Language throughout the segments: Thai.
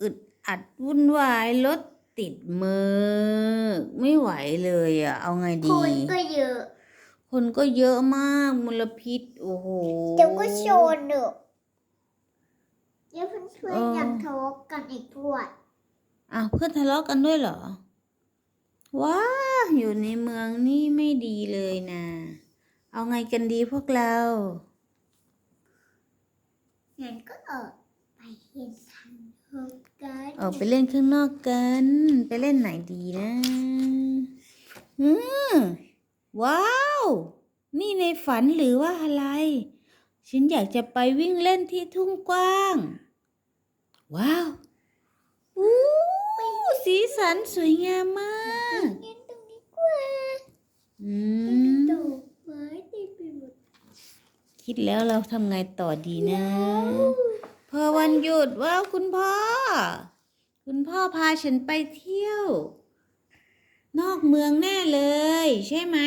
อึดอัดวุ่นวายรถติดมือไม่ไหวเลยอะ เอาไงคดีนก็เยอะ คนก็เยอะมากมลพิษ โอ้โหเดี๋ยวก็โชนเนอะเดี๋ยวเพื่อนเออๆอยากทะเลาะกันอีกด้วยอะเพื่อนทะเลาะกันด้วยเหรอ ว้า อยู่ในเมืองนี่ไม่ดีเลยนะ เอาไงกันดีพวกเรางั้นก็ออกไปเห็นทางโฮม กันออกไปเล่นข้างนอกกัน ไปเล่นไหนดีนะ อืมว้าว นี่ในฝันหรือว่าอะไร ฉันอยากจะไปวิ่งเล่นที่ทุ่งกว้าง ว้าวอู้สีสันสวยงามมากเล่นตรงนี้กว่าอืมีมดอกไม้เต็มไปหมดคิดแล้วเราทำไงต่อดีนะ พอวันหยุดว้าวคุณพ่อ คุณพ่อพาฉันไปเที่ยว นอกเมืองแน่เลย ใช่ไหม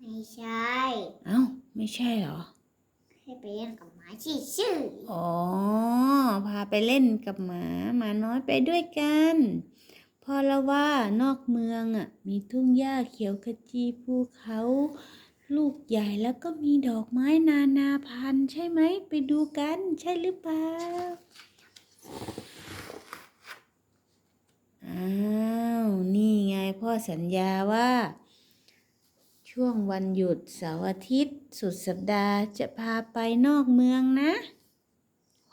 ไม่ใช่เอ้า ไม่ใช่เหรอ ให้ไปเล่นกับหมาชื่อชื่ออ๋อ พาไปเล่นกับหมาหมาน้อยไปด้วยกันพอละว่านอกเมืองอะมีทุ่งหญ้าเขียวขจีภูเขา ลูกใหญ่แล้วก็มีดอกไม้นานาพันธุ์ใช่ไหม ไปดูกันใช่หรือเปล่าอ้าวนี่ไงพ่อสัญญาว่า ช่วงวันหยุดเสาร์อาทิตย์ สุดสัปดาห์จะพาไปนอกเมืองนะ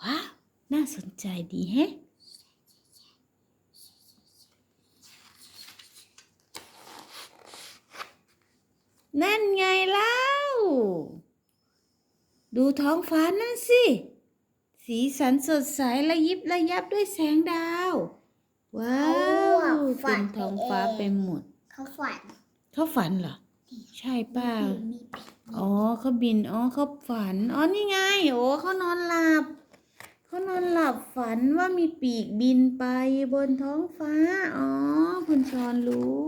ว้าว น่าสนใจดีแฮะ นั่นไงเล่า ดูท้องฟ้านั่นสิ สีสันสดใสระยิบระยับด้วยแสงดาว ว้าวเต็มท้องฟ้าไปหมด เขาฝัน เขาฝันเหรอ ใช่เปล่ามีปีกอ๋อเขาบิน อ๋อเขาฝัน อ๋อนี่ไง โอ้เขานอนหลับ เขานอนหลับฝันว่ามีปีกบินไปบนท้องฟ้า อ๋อคุณชอนรู้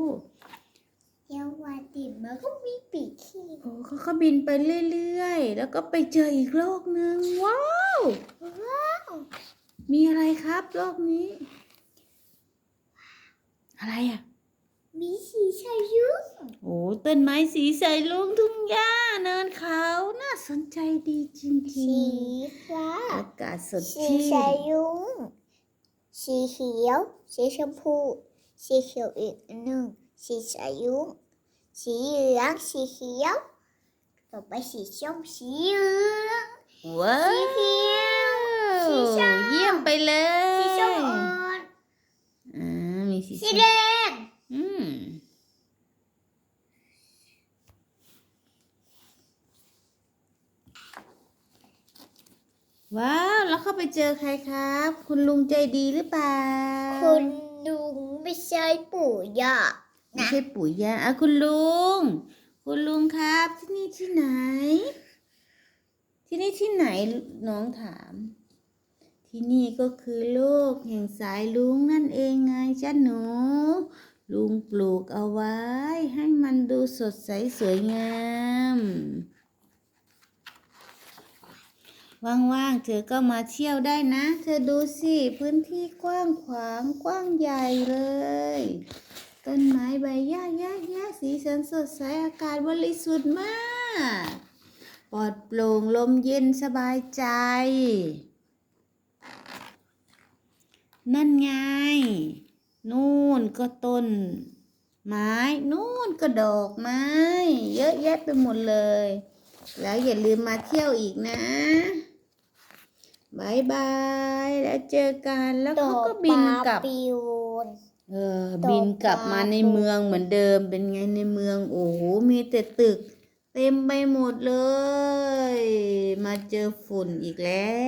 เดี๋ยววันติดมันก็มีปีกขี้โอ้เขาเขาบินไปเรื่อยๆ แล้วก็ไปเจออีกโลกหนึ่งว้าว ว้าวมีอะไรครับโลกนี้ อะไรอะ มีสีชายุงโอ้ต้นไม้สีใสลุงทุ่งหญ้าเนินเขาน่าสนใจดีจริสีงฟ้า ๆอากาศสดสีชื่ชาน ยุงสีเขียว สีชมพู สีเขียวอีกอันหนึ่ง สีชายุงสีเหลืองสีเขียวต่อไปสีส้มสีเหลืองว้าวสีเขียวสีส้มเยี่ยมไปเลยสีส้มอ่อนอ่ามีสีสีส้มแดงอืมว้าวแล้วเข้าไปเจอใครครับ คุณลุงใจดีหรือเปล่า คุณลุงไม่ใช่ปู่ย่า ไม่ใช่ปุ๋ยยาอะคุณลุง คุณลุงครับ ที่นี่ที่ไหน ที่นี่ที่ไหนน้องถาม ที่นี่ก็คือโลกแห่งสายลุงนั่นเองไงจ้าหนู ลุงปลูกเอาไว้ ให้มันดูสดใสสวยงามว่างๆ เธอก็มาเที่ยวได้นะ เธอดูสิ พื้นที่กว้างขวางกว้างใหญ่เลย ต้นไม้ใบหญ้าหญ้าหญ้าสีสันสดใสอากาศบริสุทธิ์มาก ปลอดโปร่งลมเย็นสบายใจ นั่นไง นู่นก็ต้น ไม้ นู่นก็ดอกไม้ เยอะแยะไปหมดเลย แล้วอย่าลืมมาเที่ยวอีกนะบายบาย แล้วเจอกัน แล้วเขาก็บินกลับปิวน เออตกบินกลับมาปลาในตกเมืองเหมือนเดิมเป็นไงในเมือง โอ้โหมีแต่ตึก เต็มไปหมดเลย มาเจอฝุ่นอีกแล้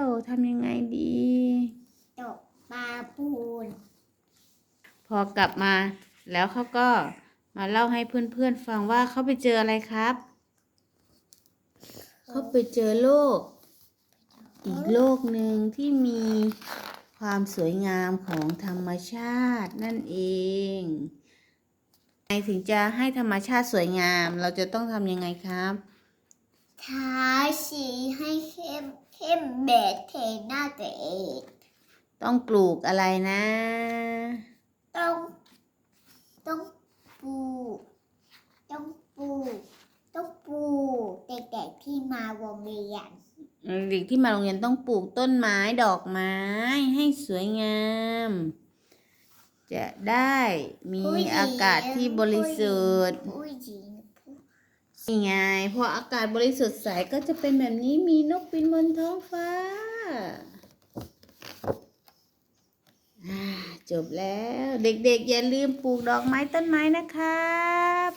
วทำยังไงดีตกปลาปูน พอกลับมาแล้วเขาก็มาเล่าให้เพื่อนๆฟังว่าเขาไปเจออะไรครับ เขาไปเจอโลก อีกโลกหนึ่งที่มี ความสวยงามของธรรมชาตินั่นเองไงถึงจะให้ธรรมชาติสวยงาม เราจะต้องทำยังไงครับทาสีให้เข้มเข้มเบสเทหน้าตัวเอง ต้องปลูกอะไรนะ ต้อง ต้องปลูก ต้องปลูก ต้องปลูกเด็กๆที่มาโรงเรียน เด็กที่มาโรงเรียนต้องปลูกต้นไม้ดอกไม้ให้สวยงาม จะได้มีผู้หญิงอากาศที่บริสุทธิ์ผู้หญิงผู้นี่ไงพออากาศบริสุทธิ์ใสก็จะเป็นแบบนี้มีนกบินบนท้องฟ้าอ่าจบแล้ว เด็กๆ อย่าลืมปลูกดอกไม้ต้นไม้นะครับ